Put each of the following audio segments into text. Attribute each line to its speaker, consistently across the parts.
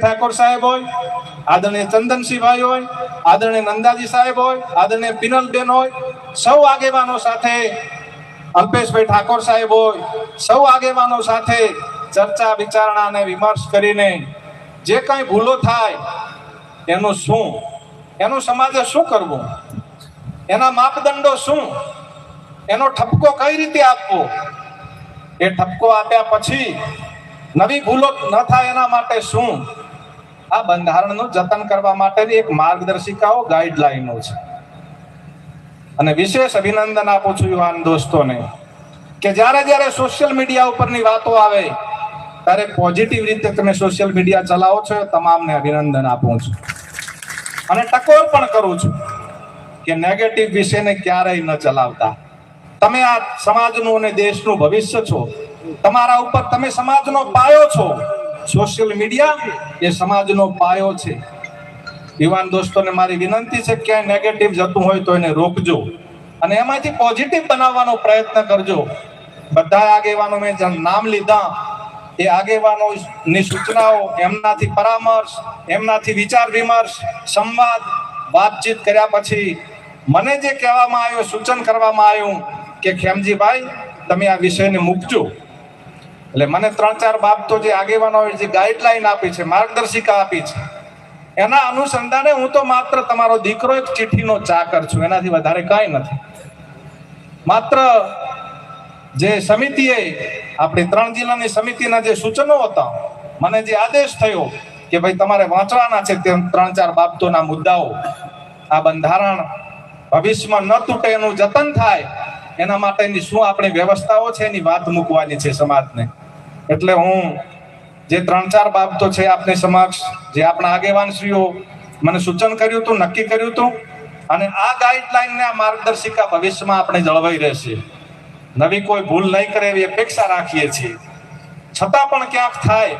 Speaker 1: ઠાકોર સાહેબ હોય, આદરણીય ચંદનસિંહભાઈ હોય, આદરણીય નંદાજી સાહેબ હોય, આદરણીય પિનલબેન હોય, સૌ આગેવાનો સાથે અલ્પેશભાઈ ઠાકોર સાહેબ હોય, સૌ આગેવાનો સાથે ચર્ચા, વિચારણા અને વિમર્શ કરીને જે કાંઈ ભૂલો થાય, એનું શું? એનું સમાજે શું કરવું? એના માપદંડો શું? એનો ઠપકો કઈ રીતે આપવો? એ ઠપકો આપ્યા પછી નવી ભૂલો ન થાય એના માટે શું? આ બંધારણનું જતન કરવા માટેની એક માર્ગદર્શિકાઓ ગાઈડલાઈનો છે. અને વિશેષ અભિનંદન આપું છું યુવાન દોસ્તોને કે જ્યારે જ્યારે સોશિયલ મીડિયા ઉપરની વાતો આવે, ત્યારે પોઝિટિવ રીતે તમે સોશિયલ મીડિયા ચલાવો છો તમામને અભિનંદન આપું છું. અને ટકોર પણ કરું છું કે નેગેટિવ વિષયને ક્યારેય ન ચલાવતા. તમે આ સમાજનું અને દેશનું ભવિષ્ય છો. તમારા ઉપર તમે સમાજનો પાયો છો. સોશિયલ મીડિયા એ સમાજનો પાયો છે. યુવાન દોસ્તોને મારી વિનંતી છે ક્યાંય નેગેટિવ જતું હોય તો એને રોકજો. અને એમાંથી પોઝિટિવ બનાવવાનો પ્રયત્ન કરજો. બધા આગેવાનો મેં નામ લીધા, એ આગેવાનો ની સૂચનાઓ, એમનાથી પરામર્શ, એમનાથી વિચાર વિમર્શ, સંવાદ, વાતચીત કર્યા પછી મને જે કહેવામાં આવ્યું, સૂચન કરવામાં આવ્યું કે ખેમજીભાઈ, તમે આ વિષયને મૂકજો. એટલે મને ત્રણ ચાર બાબતો જે આગેવાનો જે ગાઈડલાઈન આપી છે, માર્ગદર્શિકા આપી છે. એના અનુસંધાને હું તો માત્ર તમારો દીકરો એક ચિઠ્ઠીનો ચાકર છું, એનાથી વધારે કાંઈ નથી. માત્ર જે સમિતિએ, આપણી ત્રણ જિલ્લાની સમિતિના જે સૂચનો હતા, મને જે આદેશ થયો કે ભાઈ તમારે વાંચવાના છે તે ત્રણ ચાર બાબતોના મુદ્દાઓ, આ બંધારણ ભવિષ્યમાં ન તૂટે એનું જતન થાય, એના માટેની શું આપણી વ્યવસ્થાઓ છે એની વાત મૂકવાની છે સમાજને. એટલે હું જે ત્રણ ચાર બાબતો છે આપની સમક્ષ, જે આપણા આગેવાનશ્રીઓ મને સૂચન કર્યું હતું, નક્કી કર્યું હતું, અને આ ગાઈડલાઈન ને આ માર્ગદર્શિકા ભવિષ્યમાં આપણે જળવાઈ રહેશે. નવી કોઈ ભૂલ નહીં કરે એવી અપેક્ષા રાખીએ છીએ. છતાં પણ ક્યાંક થાય,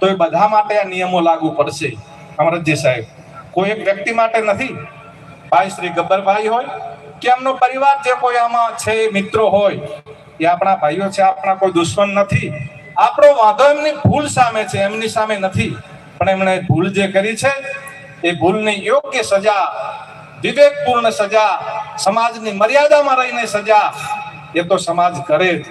Speaker 1: તો એ બધા માટે આ નિયમો લાગુ પડશે. અમરતજી સાહેબ, કોઈ એક વ્યક્તિ માટે નથી? ભાઈ શ્રી ગબ્બરભાઈ હોય કે એમનો પરિવાર જે કોઈ આમાં છે, મિત્રો હોય, એ આપણા ભાઈઓ છે, આપણા કોઈ દુશ્મન નથી આપણો વાંધો એમની ભૂલ સામે છે, એમની સામે નથી. પણ એમણે ભૂલ જે કરી છે, એ ભૂલની યોગ્ય સજા, વિવેકપૂર્ણ સજા, સમાજની મર્યાદામાં રહીને સજા, એ તો સમાજ કરે જ.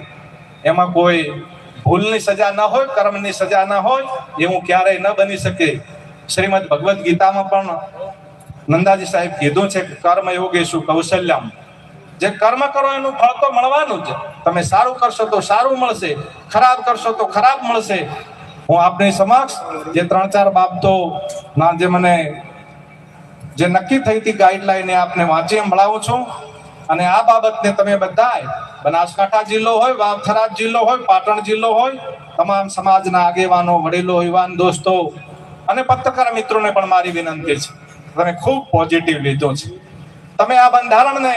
Speaker 1: એમાં કોઈ ભૂલની સજા ન હોય, કર્મની સજા ન હોય, એવું ક્યારેય ન બની શકે. શ્રીમદ ભગવદ્ ગીતામાં પણ નંદાજી સાહેબ કીધું છે કે કર્મ યોગેશુ કૌશલ્યમ. જે કર્મ કરો એનું ફળ તો મળવાનું જ. તમે સારું કરશો તો સારું મળશે, ખરાબ કરશો તો ખરાબ મળશે. હું આપની સમક્ષ જે ત્રણ ચાર બાબતો ના જે મને જે નક્કી થઈ હતી ગાઈડલાઈન એ આપને વાંચી મળાવું છું. અને આ બાબતને તમે બધાય, બનાસકાંઠા જિલ્લો હોય વાવથરા જિલ્લો હોય, પાટણ જિલ્લો હોય, તમામ સમાજના આગેવાનો, વડીલો, યુવાન દોસ્તો અને પત્રકાર મિત્રોને પણ મારી વિનંતી છે. તમે ખૂબ પોઝિટિવ લીધો છે. તમે આ બંધારણને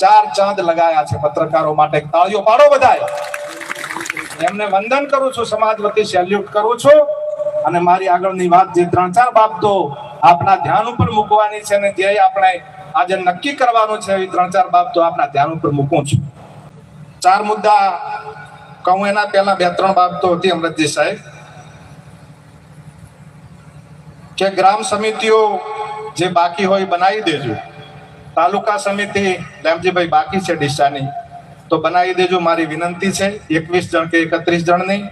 Speaker 1: ચાર ચાંદ લગાયા છે પત્રકારો માટે. તાળીઓ પાડો બધાય. એમને વંદન કરું છું, સમાજ વતી સેલ્યુટ કરું છું. અને મારી આગળની વાત જે ત્રણ ચાર બાબતો આપના ધ્યાન ઉપર મૂકવાની છે અને જે આપણે આજે નક્કી કરવાનું છે, એવી ત્રણ ચાર બાબતો આપના ધ્યાન ઉપર મૂકું છું. ચાર મુદ્દા કહું એના પહેલા બે ત્રણ બાબતો હતી, અમૃતજી સાહેબ. કે ગ્રામ સમિતિઓ જે બાકી હોય એ બનાવી દેજો. તાલુકા સમિતિ લેમજીભાઈ બાકી છે ડીસાની. તો બનાવી દેજો મારી વિનંતી છે, એકવીસ જણ કે એકત્રીસ જણની.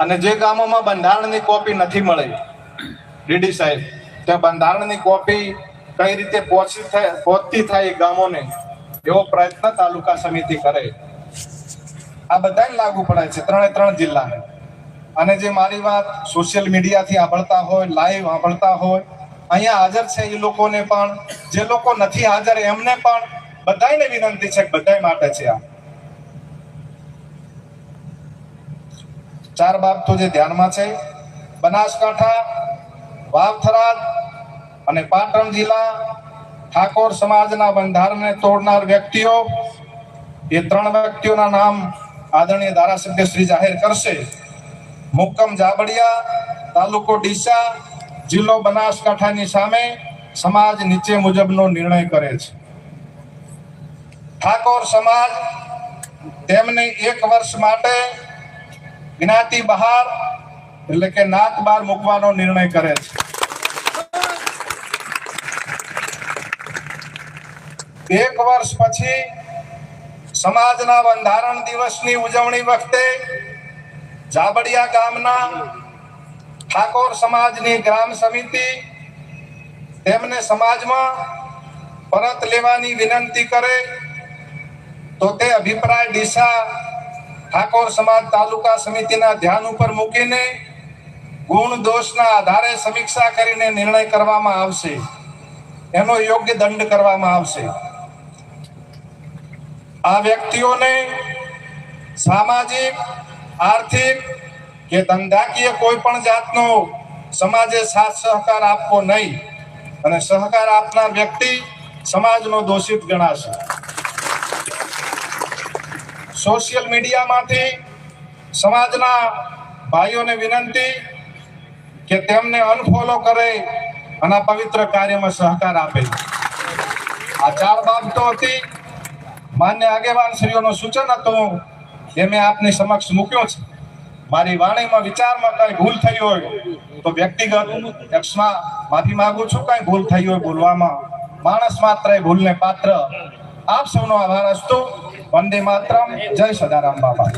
Speaker 1: અને જે ગામોમાં બંધારણની કોપી નથી મળી, ડીડી સાહેબ, ત્યાં બંધારણની કોપી કઈ રીતે પહોંચી થાય પહોંચતી થાય એ ગામોને, એવો પ્રયત્ન તાલુકા સમિતિ કરે. આ બધાને લાગુ પડે છે, ત્રણે ત્રણ જિલ્લાને. અને જે મારી વાત સોશિયલ મીડિયાથી સાંભળતા હોય, લાઈવ સાંભળતા હોય અહીંયા હાજર છે એ લોકોને પણ, જે લોકો નથી હાજર એમને પણ બધાને વિનંતી છે બધા માટે છે આ. ચાર બાબતો જે ધ્યાનમાં છે, બનાસકાંઠા, વાવથરાદ અને પાટણ જિલ્લા ઠાકોર સમાજના બંધારણને તોડનાર વ્યક્તિઓ, એ ત્રણ વ્યક્તિઓના નામ આદરણીય ધારાસભ્ય શ્રી જાહેર કરશે. મુક્કમ જાબડિયા, તાલુકો ડીસા જિલ્લો બનાસકાંઠાની સામે સમાજ નીચે મુજબનો નિર્ણય કરે છે. ઠાકોર સમાજ તેમને એક વર્ષ માટે જ્ઞાતિ બહાર એટલે કે નાત બહાર મૂકવાનો નિર્ણય કરે છે. એક વર્ષ પછી સમાજના બંધારણ દિવસની ઉજવણી વખતે જાબડિયા ગામના ઠાકોર સમાજની ગ્રામ સમિતિ તેમને સમાજમાં પરત લેવાની વિનંતી કરે તો તે અભિપ્રાય ડીસા ઠાકોર સમાજ તાલુકા સમિતિના ધ્યાન ઉપર મૂકીને ગુણ દોષના આધારે સમીક્ષા કરીને નિર્ણય કરવામાં આવશે. એનો યોગ્ય દંડ કરવામાં આવશે. આ વ્યક્તિઓને સામાજિક, આર્થિક કે ધંધાકીય કોઈ પણ જાતનો સમાજે સાથ સહકાર આપવો નહીં અને સહકાર આપનાર વ્યક્તિ સમાજનો દોષિત ગણાશે. સોશિયલ મીડિયામાંથી સમાજના ભાઈઓને વિનંતી કે તેમને અનફોલો કરે અને પવિત્ર કાર્યમાં સહકાર આપે. આ ચાર બાબતો હતી. માન્ય આગેવાન શ્રીઓનું સૂચન હતું એ મેં આપની સમક્ષ મૂક્યો છે. મારી વાણીમાં, વિચારમાં કઈ ભૂલ થઈ હોય, તો વ્યક્તિગત એક્સમાં માફી માંગુ છું, કઈ ભૂલ થઈ હોય બોલવામાં. માણસ માત્ર એ ભૂલને પાત્ર. આપ સૌનો આભાર અસ્તુ. વંદે માતરમ. જય સદારામ બાબા.